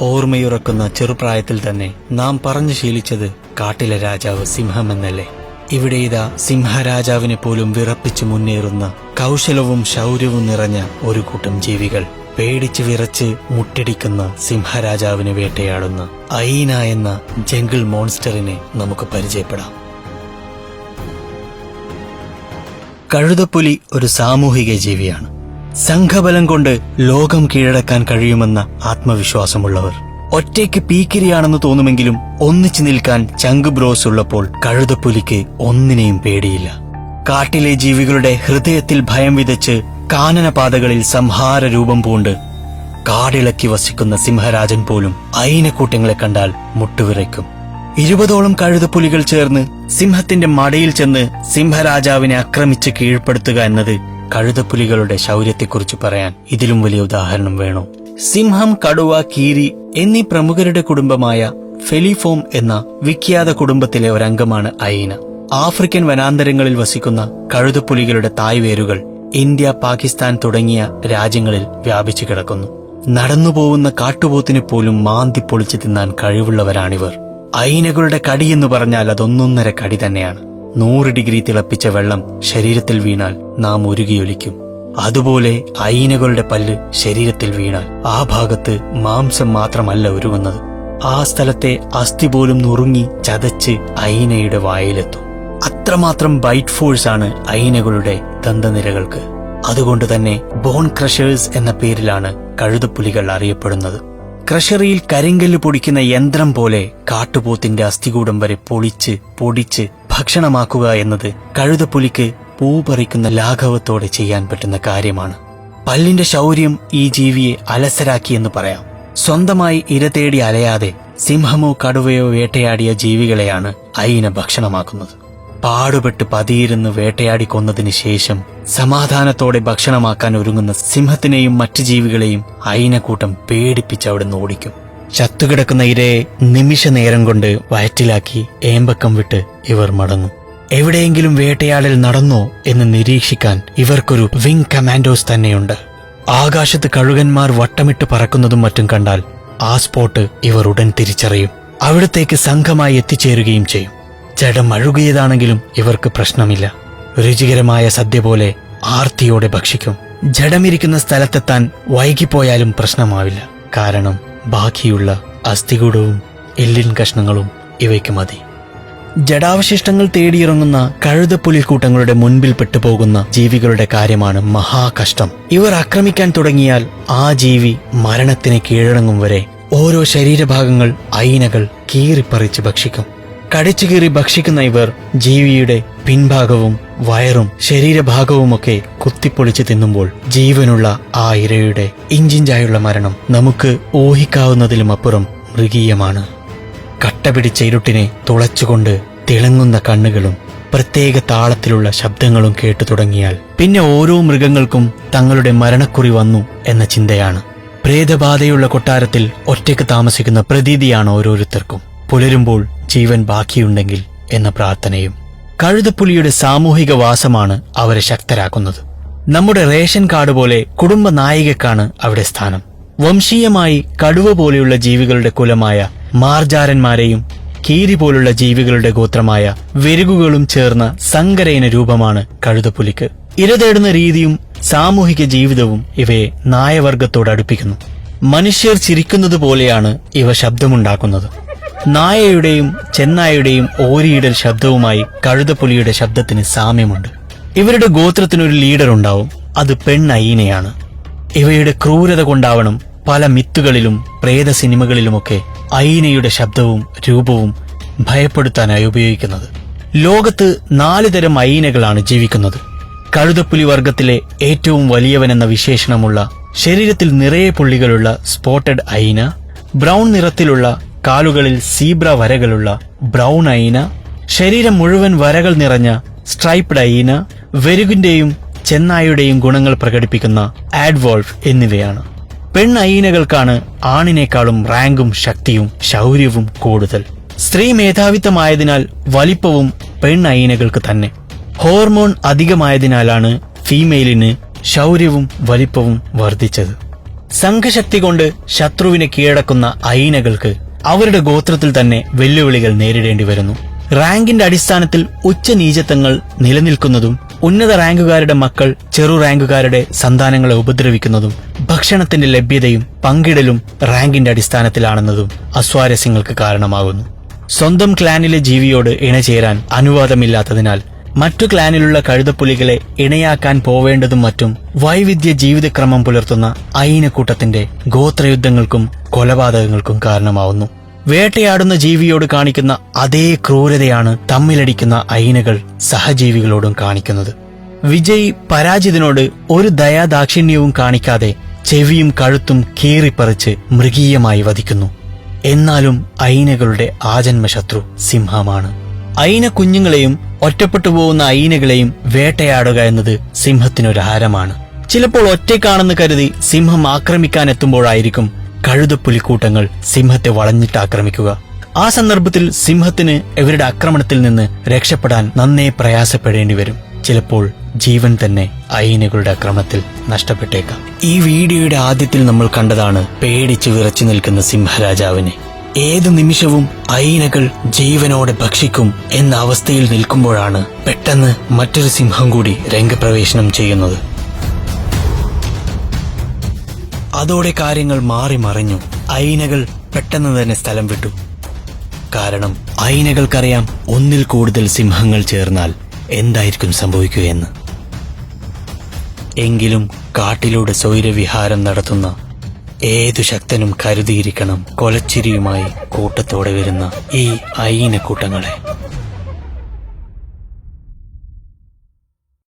ഓർമ്മയുറക്കുന്ന ചെറുപ്രായത്തിൽ തന്നെ നാം പറഞ്ഞു ശീലിച്ചത് കാട്ടിലെ രാജാവ് സിംഹം എന്നല്ലേ ഇവിടെ ഇതാ സിംഹരാജാവിനെ പോലും വിറപ്പിച്ചു മുന്നേറുന്ന കൗശലവും ശൗര്യവും നിറഞ്ഞ ഒരു കൂട്ടം ജീവികൾ പേടിച്ച് വിറച്ച് മുട്ടടിക്കുന്ന സിംഹരാജാവിനെ വേട്ടയാടുന്ന ഐന എന്ന ജംഗിൾ മോൺസ്റ്ററിനെ നമുക്ക് പരിചയപ്പെടാം. കഴുതപ്പുലി ഒരു സാമൂഹിക ജീവിയാണ്. സംഘബലം കൊണ്ട് ലോകം കീഴടക്കാൻ കഴിയുമെന്ന ആത്മവിശ്വാസമുള്ളവർ. ഒറ്റയ്ക്ക് പീക്കിരിയാണെന്ന് തോന്നുമെങ്കിലും ഒന്നിച്ചു നിൽക്കാൻ ചങ്ക് ബ്രോസ് ഉള്ളപ്പോൾ കഴുതപ്പുലിക്ക് ഒന്നിനെയും പേടിയില്ല. കാട്ടിലെ ജീവികളുടെ ഹൃദയത്തിൽ ഭയം വിതച്ച് കാനനപാതകളിൽ സംഹാര രൂപം പൂണ്ട് കാടിളക്കി വസിക്കുന്ന സിംഹരാജൻ പോലും അയിനക്കൂട്ടങ്ങളെ കണ്ടാൽ മുട്ടുവിറയ്ക്കും. ഇരുപതോളം കഴുതപ്പുലികൾ ചേർന്ന് സിംഹത്തിന്റെ മടയിൽ ചെന്ന് സിംഹരാജാവിനെ ആക്രമിച്ച് കീഴ്പ്പെടുത്തുക എന്നത് കഴുതപ്പുലികളുടെ ശൗര്യത്തെക്കുറിച്ച് പറയാൻ ഇതിലും വലിയ ഉദാഹരണം വേണോ? സിംഹം കടുവ കീരി എന്നീ പ്രമുഖരുടെ കുടുംബമായ ഫെലിഫോം എന്ന വിഖ്യാത കുടുംബത്തിലെ ഒരംഗമാണ് അയിന. ആഫ്രിക്കൻ വനാന്തരങ്ങളിൽ വസിക്കുന്ന കഴുതപ്പുലികളുടെ തായ്വേരുകൾ ഇന്ത്യ പാകിസ്ഥാൻ തുടങ്ങിയ രാജ്യങ്ങളിൽ വ്യാപിച്ചു കിടക്കുന്നു. നടന്നുപോകുന്ന കാട്ടുപോത്തിനെ പോലും മാന്തി പൊളിച്ചു തിന്നാൻ കഴിവുള്ളവരാണിവർ. അയിനകളുടെ കടിയെന്ന് പറഞ്ഞാൽ അതൊന്നൊന്നര കടി തന്നെയാണ്. നൂറ് ഡിഗ്രി തിളപ്പിച്ച വെള്ളം ശരീരത്തിൽ വീണാൽ നാം ഉരുകിയൊലിക്കും. അതുപോലെ അയിനകളുടെ പല്ല് ശരീരത്തിൽ വീണാൽ ആ ഭാഗത്ത് മാംസം മാത്രമല്ല ഉരുകുന്നത്. ആ സ്ഥലത്തെ അസ്ഥി പോലും നുറുങ്ങി ചതച്ച് അയിനയുടെ വായിലെത്തും. അത്രമാത്രം ബൈറ്റ് ഫോഴ്സ് ആണ് അയിനകളുടെ ദന്തനിരകൾക്ക്. അതുകൊണ്ട് തന്നെ ബോൺ ക്രഷേഴ്സ് എന്ന പേരിലാണ് കഴുതപ്പുലികൾ അറിയപ്പെടുന്നത്. ക്രഷറിയിൽ കരിങ്കല്ല് പൊടിക്കുന്ന യന്ത്രം പോലെ കാട്ടുപോത്തിന്റെ അസ്ഥികൂടം വരെ പൊളിച്ച് പൊടിച്ച് ഭക്ഷണമാക്കുക എന്നത് കഴുതപ്പുലിക്ക് പൂ പറിക്കുന്ന ലാഘവത്തോടെ ചെയ്യാൻ പറ്റുന്ന കാര്യമാണ്. പല്ലിന്റെ ശൗര്യം ഈ ജീവിയെ അലസരാക്കിയെന്ന് പറയാം. സ്വന്തമായി ഇര തേടി അലയാതെ സിംഹമോ കടുവയോ വേട്ടയാടിയ ജീവികളെയാണ് അയിന ഭക്ഷണമാക്കുന്നത്. പാടുപെട്ട് പതിയിരുന്ന് വേട്ടയാടി കൊന്നതിന് ശേഷം സമാധാനത്തോടെ ഭക്ഷണമാക്കാൻ ഒരുങ്ങുന്ന സിംഹത്തിനെയും മറ്റു ജീവികളെയും അയിനക്കൂട്ടം പേടിപ്പിച്ച് അവിടെ നിന്ന് ഓടിക്കും. ചത്തുകിടക്കുന്ന ഇരയെ നിമിഷ നേരം കൊണ്ട് വയറ്റിലാക്കി ഏമ്പക്കം വിട്ട് ഇവർ മടങ്ങും. എവിടെയെങ്കിലും വേട്ടയാടൽ നടന്നോ എന്ന് നിരീക്ഷിക്കാൻ ഇവർക്കൊരു വിംഗ് കമാൻഡോസ് തന്നെയുണ്ട്. ആകാശത്ത് കഴുകന്മാർ വട്ടമിട്ട് പറക്കുന്നതും മറ്റും കണ്ടാൽ ആ സ്പോട്ട് ഇവർ ഉടൻ തിരിച്ചറിയും. അവിടത്തേക്ക് സംഘമായി എത്തിച്ചേരുകയും ചെയ്യും. ജഡം അഴുകിയതാണെങ്കിലും ഇവർക്ക് പ്രശ്നമില്ല. രുചികരമായ സദ്യ പോലെ ആർത്തിയോടെ ഭക്ഷിക്കും. ജഡമിരിക്കുന്ന സ്ഥലത്തെത്താൻ വൈകിപ്പോയാലും പ്രശ്നമാവില്ല. കാരണം ബാക്കിയുള്ള അസ്ഥികൂടവും എല്ലിൻ കഷ്ണങ്ങളും ഇവയ്ക്ക് മതി. ജഡാവശിഷ്ടങ്ങൾ തേടിയിറങ്ങുന്ന കഴുതപ്പുലിക്കൂട്ടങ്ങളുടെ മുൻപിൽ പെട്ടുപോകുന്ന ജീവികളുടെ കാര്യമാണ് മഹാകഷ്ടം. ഇവർ ആക്രമിക്കാൻ തുടങ്ങിയാൽ ആ ജീവി മരണത്തിന് കീഴടങ്ങും വരെ ഓരോ ശരീരഭാഗങ്ങൾ അയിനകൾ കീറിപ്പറിച്ച് ഭക്ഷിക്കും. കടിച്ചു കീറി ഭക്ഷിക്കുന്ന ഇവർ ജീവിയുടെ പിൻഭാഗവും വയറും ശരീരഭാഗവുമൊക്കെ കുത്തിപ്പൊളിച്ച് തിന്നുമ്പോൾ ജീവനുള്ള ആ ഇരയുടെ ഇഞ്ചിഞ്ചായുള്ള മരണം നമുക്ക് ഊഹിക്കാവുന്നതിലും അപ്പുറം മൃഗീയമാണ്. കട്ട പിടിച്ച ഇരുട്ടിനെ തുളച്ചുകൊണ്ട് തിളങ്ങുന്ന കണ്ണുകളും പ്രത്യേക താളത്തിലുള്ള ശബ്ദങ്ങളും കേട്ടു തുടങ്ങിയാൽ പിന്നെ ഓരോ മൃഗങ്ങൾക്കും തങ്ങളുടെ മരണക്കുറി വന്നു എന്ന ചിന്തയാണ്. പ്രേതബാധയുള്ള കൊട്ടാരത്തിൽ ഒറ്റയ്ക്ക് താമസിക്കുന്ന പ്രതീതിയാണ് ഓരോരുത്തർക്കും. പുലരുമ്പോൾ ജീവൻ ബാക്കിയുണ്ടെങ്കിൽ എന്ന പ്രാർത്ഥനയും. കഴുതപ്പുലിയുടെ സാമൂഹിക വാസമാണ് അവരെ ശക്തരാക്കുന്നത്. നമ്മുടെ റേഷൻ കാർഡ് പോലെ കുടുംബ നായികക്കാണ് അവിടെ സ്ഥാനം. വംശീയമായി കടുവ പോലെയുള്ള ജീവികളുടെ കുലമായ മാർജാരന്മാരെയും കീരി പോലുള്ള ജീവികളുടെ ഗോത്രമായ വെരുകുകളും ചേർന്ന സങ്കരയിന രൂപമാണ് കഴുതപ്പുലിക്ക്. ഇരതേടുന്ന രീതിയും സാമൂഹിക ജീവിതവും ഇവയെ നായവർഗത്തോട് അടുപ്പിക്കുന്നു. മനുഷ്യർ ചിരിക്കുന്നത് പോലെയാണ് ഇവ ശബ്ദമുണ്ടാക്കുന്നത്. നായയുടെയും ചെന്നായയുടെയും ഓരിയിടൽ ശബ്ദവുമായി കഴുതപ്പുലിയുടെ ശബ്ദത്തിന് സാമ്യമുണ്ട്. ഇവരുടെ ഗോത്രത്തിനൊരു ലീഡർ ഉണ്ടാവും അത് പെണ്ണയീനയാണ് ഇവയുടെ ക്രൂരത കൊണ്ടാവണം പല മിത്തുകളിലും പ്രേത സിനിമകളിലുമൊക്കെ അയിനയുടെ ശബ്ദവും രൂപവും ഭയപ്പെടുത്താനായി ഉപയോഗിക്കുന്നത്. ലോകത്ത് നാല് തരം അയിനകളാണ് ജീവിക്കുന്നത്. കഴുതപ്പുലി വർഗത്തിലെ ഏറ്റവും വലിയവനെന്ന വിശേഷണമുള്ള ശരീരത്തിൽ നിറയെ പുള്ളികളുള്ള സ്പോട്ടഡ് അയിന ബ്രൗൺ നിറത്തിലുള്ള കാലുകളിൽ സീബ്ര വരകളുള്ള ബ്രൗൺ അയിന ശരീരം മുഴുവൻ വരകൾ നിറഞ്ഞ സ്ട്രൈപ്ഡ് അയിന വെരുകിന്റെയും ചെന്നായയുടെയും ഗുണങ്ങൾ പ്രകടിപ്പിക്കുന്ന ആഡ്വോൾഫ് എന്നിവയാണ്. പെൺ അയിനകൾക്കാണ് ആണിനേക്കാളും റാങ്കും ശക്തിയും ശൗര്യവും കൂടുതൽ. സ്ത്രീ മേധാവിത്വമായതിനാൽ വലിപ്പവും പെൺ അയിനകൾക്ക് തന്നെ. ഹോർമോൺ അധികമായതിനാലാണ് ഫീമെയിലിന് ശൗര്യവും വലിപ്പവും വർദ്ധിച്ചത്. സംഘശക്തി കൊണ്ട് ശത്രുവിനെ കീഴടക്കുന്ന അയിനകൾക്ക് അവരുടെ ഗോത്രത്തിൽ തന്നെ വെല്ലുവിളികൾ നേരിടേണ്ടി വരുന്നു. റാങ്കിന്റെ അടിസ്ഥാനത്തിൽ ഉച്ചനീചത്വങ്ങൾ നിലനിൽക്കുന്നതും ഉന്നത റാങ്കുകാരുടെ മക്കൾ ചെറു റാങ്കുകാരുടെ സന്താനങ്ങളെ ഉപദ്രവിക്കുന്നതും ഭക്ഷണത്തിന്റെ ലഭ്യതയും പങ്കിടലും റാങ്കിന്റെ അടിസ്ഥാനത്തിലാണെന്നതും അസ്വാരസ്യങ്ങൾക്ക് കാരണമാകുന്നു. സ്വന്തം ക്ലാനിലെ ജീവിയോട് ഇണചേരാൻ അനുവാദമില്ലാത്തതിനാൽ മറ്റു ക്ലാനിലുള്ള കഴുതപ്പുലികളെ ഇണയാക്കാൻ പോവേണ്ടതും മറ്റും വൈവിധ്യ ജീവിതക്രമം പുലർത്തുന്ന അയിനക്കൂട്ടത്തിന്റെ ഗോത്രയുദ്ധങ്ങൾക്കും കൊലപാതകങ്ങൾക്കും കാരണമാവുന്നു. വേട്ടയാടുന്ന ജീവിയോട് കാണിക്കുന്ന അതേ ക്രൂരതയാണ് തമ്മിലടിക്കുന്ന അയിനകൾ സഹജീവികളോടും കാണിക്കുന്നത്. വിജയ് പരാജിതനോട് ഒരു ദയാദാക്ഷിണ്യവും കാണിക്കാതെ ചെവിയും കഴുത്തും കീറിപ്പറിച്ച് മൃഗീയമായി വധിക്കുന്നു. എന്നാലും അയിനകളുടെ ആജന്മ ശത്രു സിംഹമാണ്. അയിന കുഞ്ഞുങ്ങളെയും ഒറ്റപ്പെട്ടു പോകുന്ന അയിനകളെയും വേട്ടയാടുക എന്നത് സിംഹത്തിനൊരു ഹാരമാണ് ചിലപ്പോൾ ഒറ്റയ്ക്കാണെന്ന് കരുതി സിംഹം ആക്രമിക്കാൻ എത്തുമ്പോഴായിരിക്കും കഴുതപ്പുലിക്കൂട്ടങ്ങൾ സിംഹത്തെ വളഞ്ഞിട്ട് ആക്രമിക്കുക ആ സന്ദർഭത്തിൽ സിംഹത്തിന് ഇവരുടെ ആക്രമണത്തിൽ നിന്ന് രക്ഷപ്പെടാൻ നന്നേ പ്രയാസപ്പെടേണ്ടി വരും. ചിലപ്പോൾ ജീവൻ തന്നെ അയിനകളുടെ ആക്രമണത്തിൽ നഷ്ടപ്പെട്ടേക്കാം. ഈ വീഡിയോയുടെ ആദ്യത്തിൽ നമ്മൾ കണ്ടതാണ് പേടിച്ച് വിറച്ചു നിൽക്കുന്ന സിംഹരാജാവിനെ. ഏത് നിമിഷവും അയിനകൾ ജീവനോടെ ഭക്ഷിക്കും എന്ന അവസ്ഥയിൽ നിൽക്കുമ്പോഴാണ് പെട്ടെന്ന് മറ്റൊരു സിംഹം കൂടി രംഗപ്രവേശനം ചെയ്യുന്നത്. അതോടെ കാര്യങ്ങൾ മാറി മറിഞ്ഞു. അയിനകൾ പെട്ടെന്ന് തന്നെ സ്ഥലം വിട്ടു. കാരണം അയിനകൾക്കറിയാം ഒന്നിൽ കൂടുതൽ സിംഹങ്ങൾ ചേർന്നാൽ എന്തായിരിക്കും സംഭവിക്കുകയെന്ന് എങ്കിലും കാട്ടിലൂടെ സ്വൈരവിഹാരം നടത്തുന്ന ഏതു ശക്തനും കരുതിയിരിക്കണം കൊലച്ചിരിയുമായി കൂട്ടത്തോടെ വരുന്ന ഈ അയിനക്കൂട്ടങ്ങളെ.